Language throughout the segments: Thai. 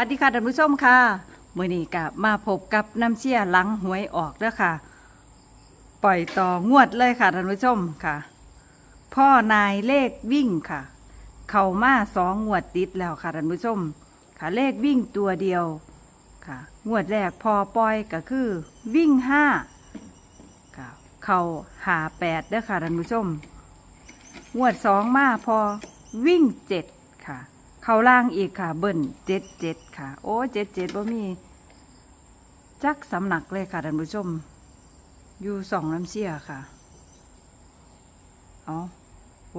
สวัสดีค่ะท่านผู้ชมค่ะมื่อนี้กับมาพบกับน้ำเชี่ยหลังหวยออกเด้อค่ะ ปล่อยต่องวดเลยค่ะท่านผู้ชมค่ะ พ่อนายเลขวิ่งค่ะ เข้ามาสองงวดติดแล้วค่ะท่านผู้ชม ค่ะเลขวิ่งตัวเดียวค่ะ งวดแรกพอปล่อยก็คือ วิ่งห้าค่ะ เข้าหาแปดเด้อค่ะท่านผู้ชม งวดสองมาพอวิ่งเจ็ดค่ะ เขาล่างอีกค่ะ เบิ้ลเจ็ดเจ็ดค่ะ โอ้เจ็ดเจ็ดบ่มี จักสำนักเลยค่ะท่านผู้ชม อยู่สองน้ำเชี่ยค่ะเอา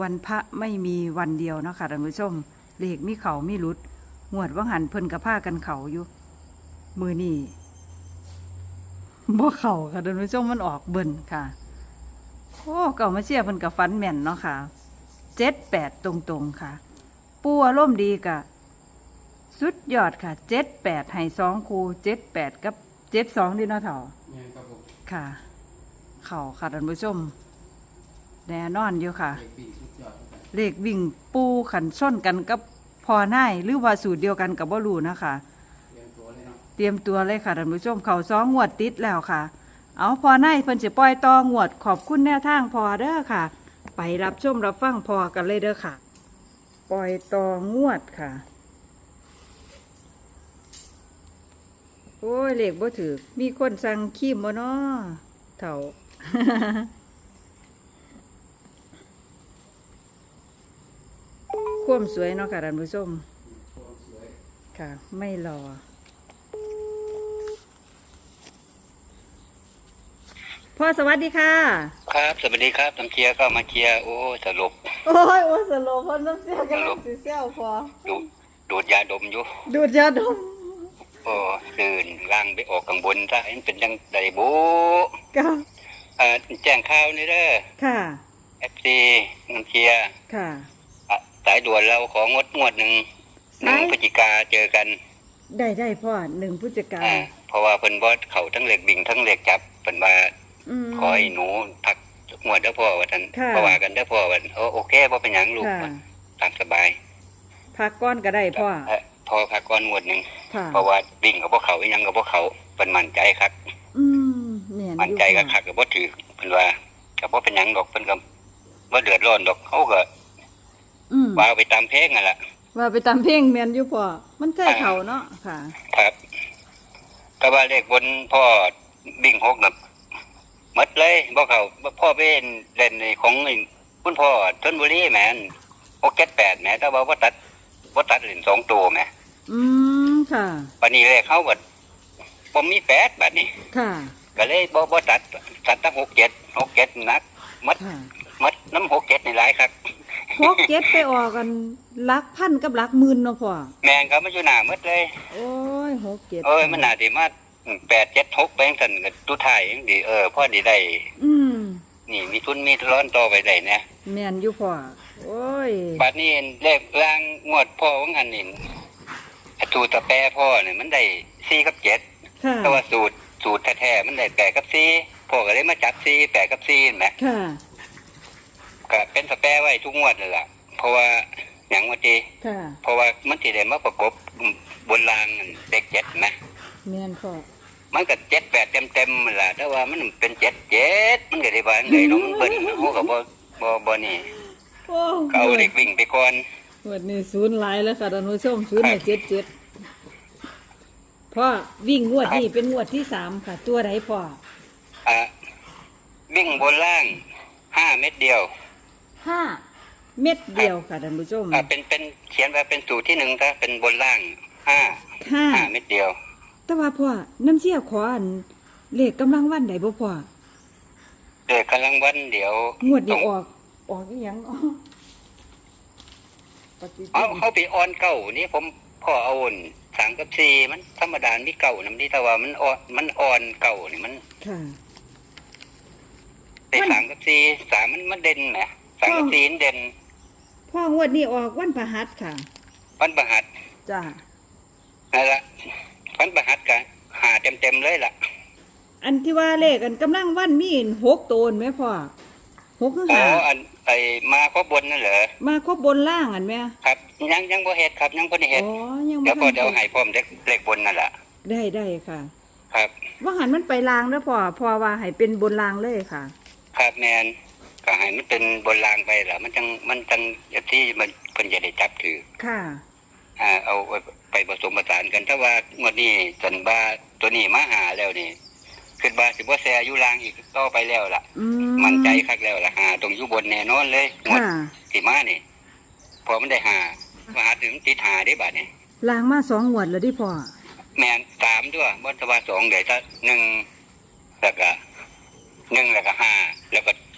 วันพระไม่มีวันเดียวนะค่ะท่านผู้ชมเลขมีเขามีหลุดงวดว่างหันเพิ่นกับผ้ากันเขาอยู่ มือนี่บ่เข่าค่ะท่านผู้ชมมันออกเบิ่นค่ะ โอ้เก่ามาเชียเพิ่นกับฟันแม่นเนาะค่ะเจ็ดแปดตรงๆค่ะ ปูอารมณ์ดีกะสุดยอดค่ะเจ็ดแปดให้สองคูเจ็ดแปดกับเจ็ดสองดีเนาะเถ่าเนี่ยครับผมค่ะ เข่าค่ะท่านผู้ชมแน่นอนอยู่ค่ะ เด็กปีสุดยอดเหมือนกันเลขวิ่งปูขันส้นกันกับพอหน้ายหรือว่าสูตรเดียวกันกับบ่รู้นะคะ เรียนตัวเลยเนาะเตรียมตัวเลยค่ะท่านผู้ชมเขาสองงวดติดแล้วค่ะ เอาพอในเพิ่นจะปล่อยต่องวดขอบคุณแนวทางพอเด้อค่ะ ไปรับชมรับฟังพอกันเลยเด้อค่ะ ปล่อยต่องวดค่ะ โอ้ยเลขบ่ถือมีคนสั่งขีมบ่น้อเถ่าควมสวยเนาะค่ะท่านผู้ชมค่ะ ไม่รอ พ่อสวัสดีค่ะ ครับสวัสดีครับน้ำเชียร์ก็มาเชียร์โอ้สรุปโอ้ยโอ้ยสโลพ่อน้ำเสียกันสิเสียวพอดูดดูดยาดมอยู่ดูดยาดมโอ้ตื่นล่างไปออกข้างบนซะเห็นเป็นยังไดบูค่ะเอ่อแจ้งข่าวนี่เด้อค่ะ เอฟซีน้ำเชียร์ค่ะ อะสายด่วนเราของงดงวดหนึ่งหนึ่งสาย พฤศจิกาเจอกันได้ได้พ่อหนึ่งผู้จัดการอ่าเพราะว่าเพิ่นบอสเขาทั้งเหล็กบิ่งทั้งเหล็กจับเพิ่นว่าอื ม ขอให้หนูพักงวดเด้อพ่อว่าท่านค่ะ เพราะว่ากันเด้อพ่อว่าโอโอเคบ่เป็นหยังลูกค่ะตามสบายพักก้อนก็ได้พ่อเอ่อพอพักก่อนงวดหนึ่งค่ะเพราะว่าบิ่งกับพวกเขาอีหยังกับพวกเขาเป็นมั่นใจครับ อืมเนียนมั่นใจกับคักกับบ่ถือเพิ่นว่ากับบ่เป็นหยังดอกเพิ่นก็บ่เดือดร้อนดอกเขาก็อืมว่าไปตามเพลงนั่นล่ะ ว่าไปตามเพลงเมียนอยู่พ่อมันใกล้เขาเนาะค่ะ ครับก็ว่าเลขบนพ่อบิ่งหกน่ะห มดเลยบ่เขาบ่พ่อไปเล่นในของไอ้คุณพ่อชนบุรีแหมน678แหมแต่ว่าบ่ตัดบ่ตัดเล่นสองตัวแหมอืมค่ะบัดนี้เลขเขาบัดบ่มีแปดบัดนี้ค่ะก็เลยบ่บ่ตัดตัดตั้ง67 67นักหมดค่ะมัดน้ำหกเจ็ดในหลายครับพกเก็ตไปออกกันลักพันกับลักหมื่นเนาะพ่อแมงเขาไม่อยู่หน้ามืดเลย โอ้ยหกเจ็ดเอ้ยมันหนาดีมา แปดเจ็ดหกแปลงสันกับตู้ถ่ายยังดีเออพ่อดีได้อืมนี่มีทุนมีร้อนต่อไปได้เนี่ยแม่นอยู่พ่อโอ้ยบัดนี้เลขล่างงวดพ่อว่างันนี่สูตรตะแปรพ่อเนี่ยมันได้สี่กับเจ็ดค่ะแต่ว่าสูตรสูตรแท้ๆมันได้แปดกับสี่พ่อก็เลยมาจับสี่แปดกับสี่เห็นไหมค่ะก็เป็นสแปรไว้ทุกงวดเลยล่ะ เพราะว่าอย่างวันทีค่ะเพราะว่ามันสิได้มาประกบบนรางเด็กเจ็ดนะ แม่นพ่อมันก็เจ็ดแปดเต็มเต็มๆแหละแต่ว่ามันเป็นเจ็ดเจ็ดมันก็ได้บางเลยน้องเบิ้ลโอ้กับบ่บ่บ่นี่โอ้ก็เอาเด็กวิ่งไปก่อนวันนี้ศูนย์หลายแล้วค่ะท่านผู้ชมศูนย์ให้เจ็ดเจ็ดพ่อวิ่งงวดนี้เป็นงวดที่สามค่ะ ตัวไหนพ่ออะวิ่งบนล่างห้าเม็ดเดียวห้าเม็ดเดียวค่ะท่านผู้ชมอะเป็นเป็นเขียนว่าเป็นสูตรที่หนึ่งถ้าเป็นบนล่างห้าห้าห้าเม็ดเดียว แต่ว่าพ่อน้ำเชี่ยขออันเลขกำลังวันไหนบ่พ่อเด็กกำลังวันเดี๋ยวงวดนี้ต้องออกออกอีหยังอ๋อปฏิทิเอานเขาไปออนเก่านี่ผมพ่อเอาอุ่นสามกับสี่มันธรรมดามีเก่านํที่แต่ว่ามันออนมันออนเก่านี่มันค่ะแต่สามกับสี่สามมันมันเด่นแหมสามกับสี่มันเด่นพ่องวดนี้ออกวันพฤหัสค่ะ วันประหัสจ้านั่นละ วันประหัสกันหาเต็มเต็มๆเลยล่ะ อันที่ว่าเลขอันกำลังวันมีหกโตนไหมพ่อหกข้างอ๋อหาอันไอ้มาครบบนนั่นเหรอมาครบบนล่างอันแม่ครับยังยังบ่เฮ็ดครับยังบ่ได้เฮ็ดอ๋อยังเดี๋ยวพอทันเดี๋ยวให้พร้อมเด็กเลขบนนั่นล่ะได้ได้ค่ะ ครับ ว่าหันมันไปลางแล้วพอพอว่าให้เป็นบนลางเลยค่ะ ครับแมนก็ให้มันเป็นบนรางไปล่ะมันจังมันจังอย่างที่มันเพิ่นจะได้จับถือค่ะ อ่าเอา ไปผสมผสานกันถ้าว่างวดนี้สันบาตัวนี้มาหาแล้วนี่ขึ้นบาสิบ่แซอยู่ล่างอีกต่อไปแล้วล่ะ อืมมั่นใจคักแล้วล่ะหาตรงอยู่บนแน่นอนเลยงวดค่ะสิมานี่พอมันได้หามาหาถึงติดหาได้บาดนี่ลางมาสองงวดแล้วดิพ่อแมนสามด้วยบนสวาสองเดี๋ยวถ้าหนึ่งแล้วก็หนึ่งแล้วก็ห้าแล้วก็เจ็ด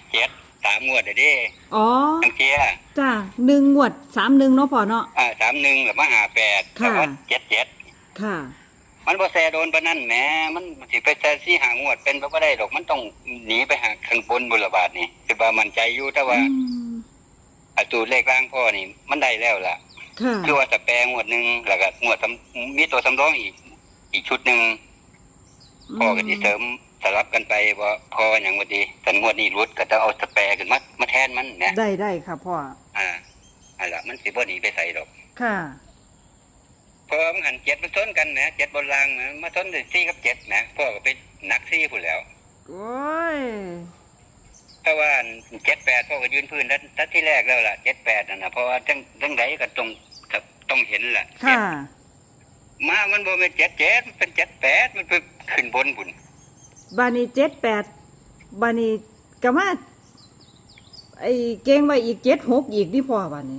สามงวดเดี๋ยวดิอ๋อทั้งเทียจ้าหนึ่งงวดสามหนึ่งเนาะพ่อเนาะอ่าสามหนึ่งแล้วมาหาแปดค่ะแล้วก็เจ็ดเจ็ดค่ะ มันบ่แซโดนปานนั้นแหมมันสิไปแซซี่หางวดเป็นไปบ่ได้ดอกมันต้องหนีไปหาข้างบนบุรบาทนี่คือว่ามั่นใจอยู่แต่ว่าอืมอาตูเลขร่างพ่อนี่ มันได้แล้วล่ะค่ะคือว่าสแปรงวดหนึงแล้วก็งวดสำมีตัวสำรองอีก อีกชุดหนึงพ่อก็สิเสริม สลับกันไปว่าพออย่างว่าดีแต่งวดนี้รุดก็จะเอาสแปรขึ้นมามาแทนมันแหมได้ได้ค่ะพ่ออ่าอันล่ะมันสิบ่หนีไปใส่ดอก ค่ะเพราะว่ามันหันเจ็ดมันซ้นกันนะเจ็ดบนรางนะมาซ้นเลยซี่กับเจ็ดนะพ่อก็ไปนักซี่พูดแล้วโอ้ยเพราะว่าเจ็ดแปดพ่อก็ยืนพื้นแล้วทัดที่แรกแล้วล่ะเจ็ดแปดนั่นนะเพราะว่าทั้งทั้งใดก็ต้องต้องเห็นแหละค่ะมามันบ่เป็นเจ็ดเจ็ดมันเป็นเจ็ดแปดมันไปขึ้นบนบุญ บานีเจ็ดแปดบานีก็มาไอ้เก่งไว้อีกเจ็ดหกอีกดิพ่อบานี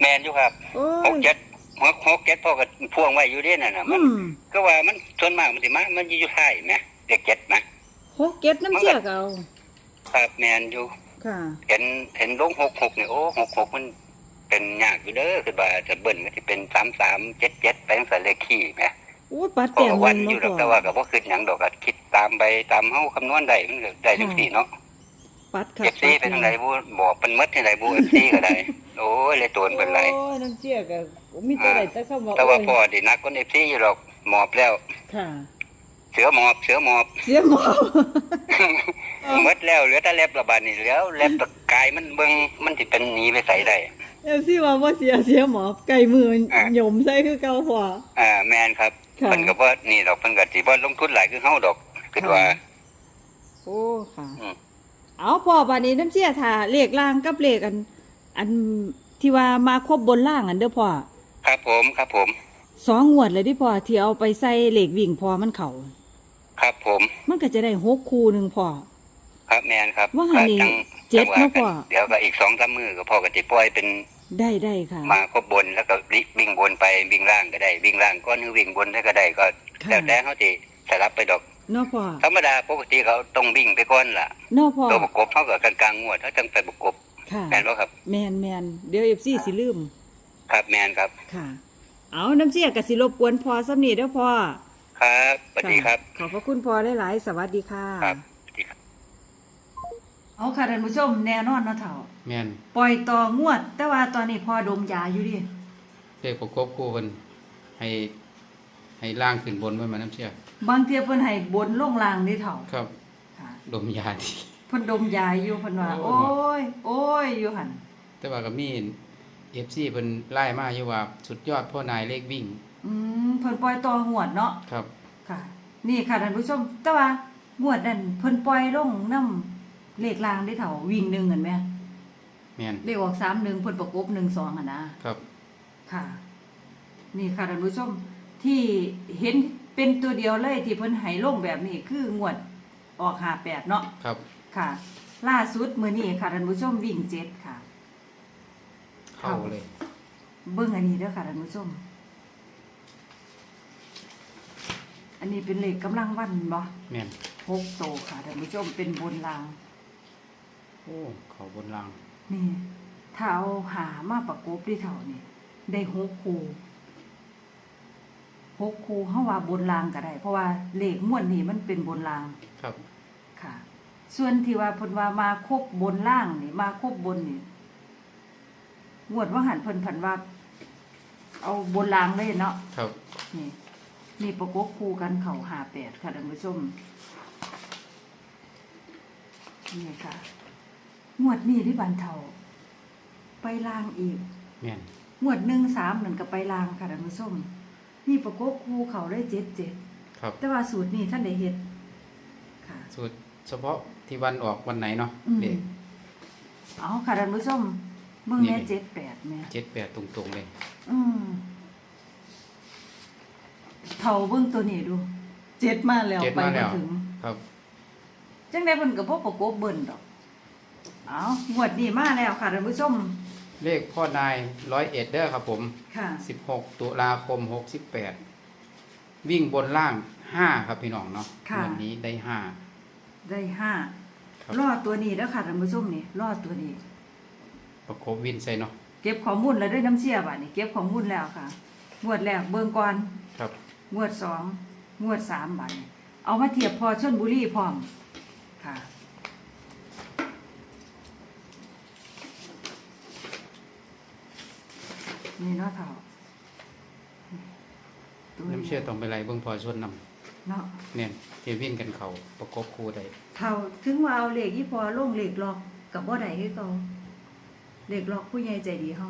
แมนอยู่ครับโอ้หกย เจ็ดหกหกเจ็ดพ่อก็พ่วงไว้อยู่เด้นั่นน่ะมัอืนม ก็ว่ามันส่วนมากมันสิมามันอยู่ท้ายไหมเด็กเจ็ดนะหกเจ็ดน้ำเชี่ยกเอาครับแมนอยู่ ค่ะ เห็นเห็นลงหกหกเนี่ยโอ้หกหกมันเป็นยากอยู่เด้อคือว่าจะเบิ้ลก็จะเป็นสามสามเจ็ดเจ็ดไปตั้งแต่เลขขี้ไหมโอ้ยปัดพอแต้มหวันนึ่งอยู่ดอกเนาะแต่พ่ว่าอก็บ่ขึ้นหยังดอกก็คิดตามไปตามเฮาคำนวณได้มันก็ได้จังซี่เนาะ ปัดค่ะเอฟซีเป็นจังไดบ่บอกเป็นหมดจังไดบ่เอฟซีก็ได้ โอ้ยเลยโตนเพิ่นหลายโอ้ยน้ำเชี่ยกมีแต่ได้แต่คำว่าแต่ว่าโอ้ยพ่อได้นักคนเอฟซีอยู่หรอกหมอบแล้ว ค่ะ เสือหมอบเสือหมอบเสียหมอหมดแล้วเหลือแต่เล็บละบาดนี่แล้วเล็บตะกายมันเบิ่งมันสิเป็นหนีไปใส่ได้ เอฟซีว่าว่าเสียเสียหมอไก่มืออะหยมใส่คือเก่าพ่ออ่าแม่นครับ ค่ะ เพิ่นก็บ่นี่ดอกเพิ่นก็สิบ่ลงทุนหลายคือเฮาดอกคิดว่า โอ้ค่ะ อืม เอาพ่อบานี้น้ำเชี่ยถ้าเลขล่างกับเลขอัน อันที่ว่ามาครบบนล่างอันเด้อพ่อครับผมครับผม สองงวดเลยที่พ่อที่เอาไปใส่เลขวิ่งพอมันเข่าครับผมมันก็จะได้หกคู่หนึ่งพ่อ ครับแม่นครับว่าหันนี่ก็จังเจ็ดจังว่าเนาะพ่อ กันเดี๋ยวก็อีก2-3มื้อก็พ่อก็สิปล่อยเป็น ได้ได้ค่ะ มาครบบนแล้วก็วิ่งบนไปวิ่งล่างก็ได้ วิ่งล่างก็นึกวิ่งบนได้ก็ได้ก็ค่ะแล้วแต่เขาสิสลับไปดอกเนาะพ่อธรรมดาปกติเขาต้องวิ่งไปก่อนล่ะเนาะพ่อตัวประกบเขาก็กลางๆงวดเขาจังไปประกบค่ะแม่นบ่ครับ แมนแมนเดี๋ยวเอฟซีสิลืม ครับแม่นครับค่ะ เอาน้ำเชี่ยกับสิรบกวนพ่อสำนีเด้อพ่อครับสวัสดีครับ ขอบพระคุณพ่อได้หลายๆสวัสดีค่ะ ครับสวัสดีครับ เอาค่ะท่านผู้ชมแน่นอนเนาะเถ่าแม่นปล่อยต่องวด แต่ว่าตอนนี้พ่อดมยาอยู่ดิเลขประกบคู่เพิ่นให้ ให้ล่างขึ้นบนไว้มาน้ำเชี่ยบางเทียเพิ่นให้บนลงล่างนี่เถ่าครับ ค่ะ ดมยาดี เพิ่นดมยาอยู่เพิ่นว่าโอ้โอ้ยโอ้ยอยู่หั่นแต่ว่าก็มี FC เพิ่นไล่มาอยู่ว่าสุดยอดพ่อนายเลขวิ่งอืมเพิ่นปล่อยต่องวดเนาะครับ ค่ะ นี่ค่ะท่านผู้ชม แต่ว่างวดนั้นเพิ่นปล่อยลงน้ำ เลขล่างได้เถ่าวิ่งหนึ่งเห็นไหมแม่นเลขออกสามหนึ่งเพิ่นประกบหนึ่งสองอะนะครับ ค่ะ นี่ค่ะท่านผู้ชมที่เห็นเป็นตัวเดียวเลยที่เพิ่นให้ลงแบบนี้คืองวดออกหาแปดเนาะครับ ค่ะ ล่าสุดมือนี้ค่ะท่านผู้ชมวิ่งเจ็ดค่ะ เข้าเลย เบิ้งอันนี้เด้อค่ะท่านผู้ชมอันนี้เป็นเลขกำลังวันบ่แม่นหกโตค่ะท่านผู้ชมเป็นบนราง โอ้เขาบนล่างนี่ ถ้าเอาหามาประกบที่เท่านี่ได้หกคูหกคูเฮาว่าบนรางก็ได้เพราะว่าเลขม้วนนี่มันเป็นบนรางครับ ค่ะ ส่วนที่ว่าเพิ่นว่ามาครบบนล่างนี่มาครบบนนี่งวดว่าหันเพิ่นผันว่า เอาบนล่างเลยเนาะครับ นี่นี่ประกบคู่กันเข่าหาแปดค่ะท่านผู้ชมนี่ค่ะ งวดนี้ที่บันเทาไปลางอีกแม่นงวดหนึ่งสามนั่นก็ไปลางค่ะท่านผู้ชมนี่ประกบคูเขาได้เจ็ดเจ็ดครับแต่ว่าสูตรนี้ท่านได้เฮ็ดค่ะ สูตรเฉพาะที่วันออกวันไหนเนาะอืม เด็กเอาค่ะท่านผู้ชมเบิ่งนี่แม่เจ็ดแปดแม่เจ็ดแปดตรงๆเลย อืมเท่าเบิ่งตัวนี้ดูเจ็ดมาแล้วเจ็ดไปมาบ่แล้วถึง ครับ จังได้เพิ่นก็บ่ประกบเบิ่นดอก เอางวดนี้มาแล้วค่ะท่านผู้ชม เลขพ่อนายร้อยเอ็ดเด้อครับผม ค่ะสิบหกตุลาคมหกสิบแปดวิ่งบนล่างห้าครับพี่น้องเนาะค่ะ วันนี้ได้ห้าได้ห้าครับ รอดตัวนี้แล้วค่ะท่านผู้ชมนี่รอดตัวนี้ ประคบวินใส่เนาะเก็บข้อมูลแล้วด้วยน้ำเชี่ยบัดนี้เก็บข้อมูลแล้วค่ะ งวดแรกเบิ่งก่อน ครับ งวดสองงวดสามบัดนี้เอามาเทียบพอชนบุรีพร้อมค่ะ นี่เนาะเท่าตัวน้ำเชื่อต้องไปไล่เบิ่งพอชนนเนาะำเนี่ยเทวิ่งกันเขาประกบคู่ได้เท่าถึงว่าเอาเลขยี่พอลงเลขล็อกกับบ่ได้คือเก่าเลขล็อกผู้ใหญ่ใจดีเฮา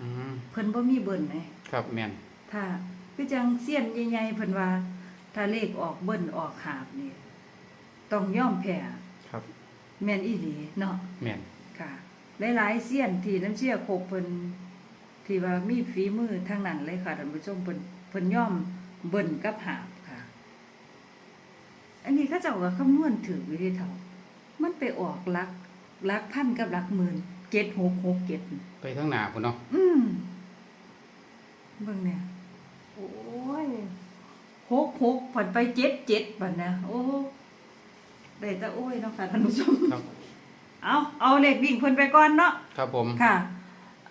อืมเพิ่นบ่มีเบิ่นไหมครับแม่นถ้าคือจังเสี้ยนใหญ่ๆเพิ่นว่า ถ้าเลขออกเบิ่นออกหาบนี่ต้องยอมแพ้ครับ แม่นอีหลีเนาะแม่นค่ะหลายๆเสี้ยนที่น้ำเชื่อครบเพิ่น ที่ว่ามีฝีมือทางนั้นเลยค่ะท่านผู้ชมเพิ่นเพิ่นยอมเบิ่นกับหาบค่ะ อันนี้เขาเจ้าก็คำนวณถืออยู่ที่เท่ามันไปออกหลักหลักพันกับหลักหมื่นเจ็ดหกหกเจ็ดไปทั้งหน้าพุ่นเนาะอืมเบิ่งเนี่ยโอ้ยหกหกผ่อนไปเจ็ดเจ็ดบัดนะโอ้ได้แต่โอ้ยเนาะค่ะท่านผู้ชมครับ เอาเอาเลขวิ่งเพิ่นไปก่อนเนาะครับผม ค่ะเ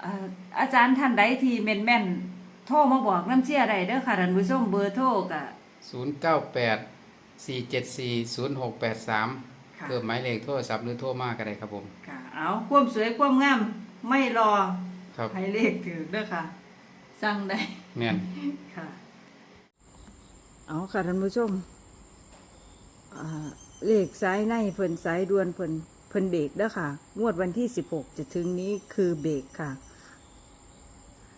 อ่ออาจารย์ท่านใดที่แม่นแม่นๆโทรมาบอกน้ำเชี่ยใดเด้อค่ะท่านผู้ชมเบอร์โทรกะศูนย์เก้าแปดสี่เจ็ดสี่ศูนย์หกแปดสามค่ะเพิ่มหมายเลขโทรศัพท์หรือโทรมาก็ได้ครับผมค่ะเอาความสวยความงามไม่รอครับให้เลขถือเด้อค่ะ สั่งได้แม่นค่ะเอาค่ะท่านผู้ชมอ่าเลขสายในเพิ่นสายด่วนเพิ่นเพิ่นเบรกเด้อค่ะ งวดวันที่สิบหกจะถึงนี้คือเบรกค่ะ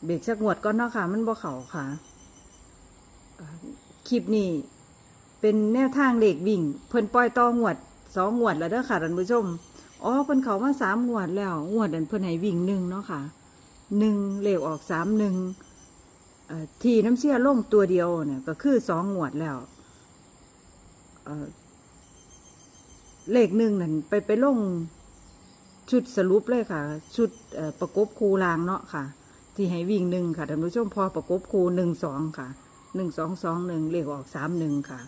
เบรกสักงวดก่อนเนาะค่ะ มันบ่เขาค่ะอ่าคลิปนี้เป็นแนวทางเลขวิ่ง เพิ่นปล่อยต่องวดสองงวดแล้วเด้อค่ะท่านผู้ชมอ๋อเพิ่นเขามาสามงวดแล้วงวดนั้นเพิ่นให้วิ่งหนึ่งเนาะค่ะหนึ่งเลขออกสามหนึ่งทีน้ำเชื่อลงตัวเดียวเนี่ยก็คือสองหวดแล้วเลขหนึ่งนั่นไปไปลงชุดสรุปเลยค่ะ ชุดประกบคูรางเนาะค่ะ ที่ให้วิ่งหนึ่งค่ะท่านผู้ชมพอประกบคูหนึ่งสองค่ะหนึ่งสองสองหนึ่งเลขออกสามหนึ่งค่ะ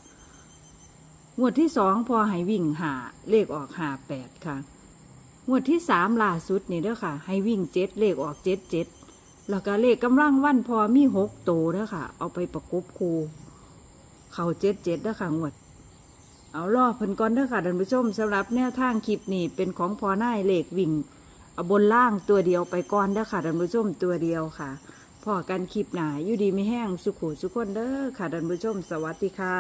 งวดที่สองพอให้วิ่งหาเลขออกหาแปดค่ะ งวดที่สามล่าสุดนี่เด้อค่ะ ให้วิ่งเจ็ดเลขออกเจ็ดเจ็ดแล้วก็เลขกำลังวันพอมีหกโตเด้อค่ะ เอาไปประกบคูเข่าเจ็ดเจ็ดเด้อค่ะงวดเอาล่อเพิ่นก่อนเด้อค่ะท่านผู้ชมสำหรับแนวทางคลิปนี้เป็นของพอหน้ายเลขวิ่ง เอาบนล่างตัวเดียวไปก่อนเด้อค่ะท่านผู้ชมตัวเดียวค่ะพอกันคลิปหนาอยู่ดีไม่แห้งสุขุสุขคนเด้อค่ะท่านผู้ชม สวัสดีค่ะ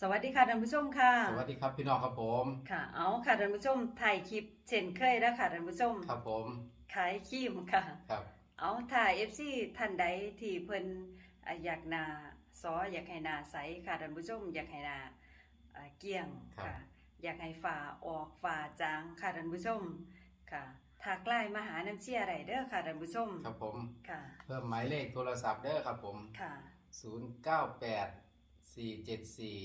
สวัสดีค่ะท่านผู้ชมค่ะสวัสดีครับพี่น้องครับผมค่ะเอาค่ะท่านผู้ชมถ่ายคลิปเช่นเคยแล้วค่ะท่านผู้ชมครับผมขายครีมค่ะครับเอาถ้า FC ท่านใดที่เพิ่นอ่าอยากหนาซออยากให้หนาใสค่ะท่านผู้ชมอยากให้หนาอ่าเกลี้ยงค่ะ อยากให้ฝ่าออกฝ่าจางค่ะท่านผู้ชมค่ะถ้าใกล้มาหาน้ำเชี่ยไรเด้อค่ะท่านผู้ชมครับผมค่ะ เพิ่มหมายเลขโทรศัพท์เด้อครับผมค่ะศูนย์เก้าแปดสี่เจ็ดสี่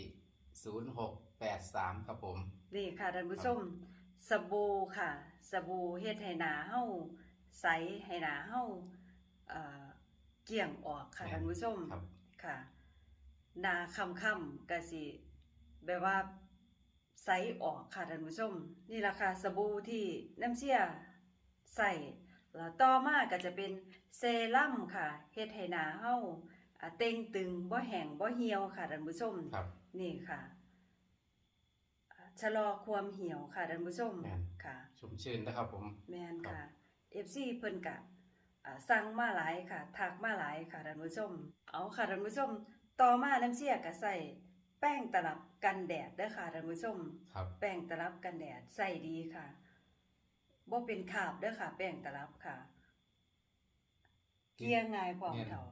ศูนย์หกแปดสามครับผม นี่ค่ะท่านผู้ชมสบู่ค่ะ สบู่เฮ็ดให้หนาเฮาใสให้หนาเฮาเอ่อเกลี้ยงออกค่ะท่านผู้ชมครับ ค่ะหนาคำคำๆกะสิแบบว่า ใสออกค่ะท่านผู้ชม นี่ราคาสบู่ที่น้ำเชี่ยใส่แล้วต่อมาก็จะเป็นเซรั่มค่ะเฮ็ดให้หนาเฮาอ่าเต่งตึงบ่แห้งบ่เหี่ยวค่ะท่านผู้ชมครับ นี่ค่ะอ่าชะลอความเหี่ยวค่ะท่านผู้ชมแม่น ค่ะ ชุ่มชื่นนะครับผม แม่นครัค่ะบ FC เพิ่นกะอ่าสั่งมาหลายค่ะทักมาหลายค่ะท่านผู้ชม เอาค่ะท่านผู้ชม ต่อมาน้ำเชี่ยก็ใส่ แป้งตลับกันแดดเด้อค่ะท่านผู้ชม ครับ แป้งตลับกันแดดใส่ดีค่ะบ่เป็นคราบเด้อค่ะ แป้งตลับค่ะเกลี่ยง่ายพร้อมเท่า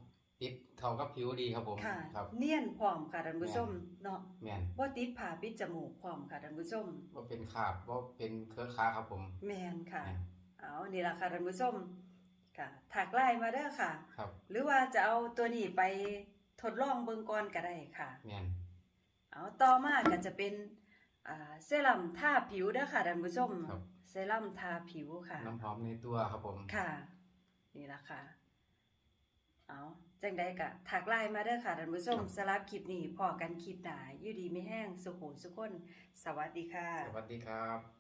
ติดเขากับผิวดีครับผมค่ะ ครับ เนียนพร้อมค่ะท่านผู้ชมเนาะแม่นบ่ติดผ่าปิดจมูกพร้อมค่ะท่านผู้ชมว่าเป็นขาบว่าเป็นเครือค้าครับผม แม่นค่ะแม่นเอานี่ล่ะค่ะท่านผู้ชมค่ะถักไลน์มาเด้อค่ะ ครับ หรือว่าจะเอาตัวนี้ไปทดลองเบิ่งก่อนก็ได้ค่ะ แม่น เอาต่อมาก็จะเป็นอ่าเซรั่มทาผิวเด้อค่ะท่านผู้ชมครับ เซรั่มทาผิวค่ะ น้ำหอมในตัวครับผม ค่ะ นี่ล่ะค่ะ เอาจังใดก็ถักไลน์มาเด้อค่ะท่านผู้ชมสำหรับคลิปนี้พอกันคลิปหน้าอยู่ดีไม่แห้งสุขุสุขคน สวัสดีค่ะ สวัสดีครับ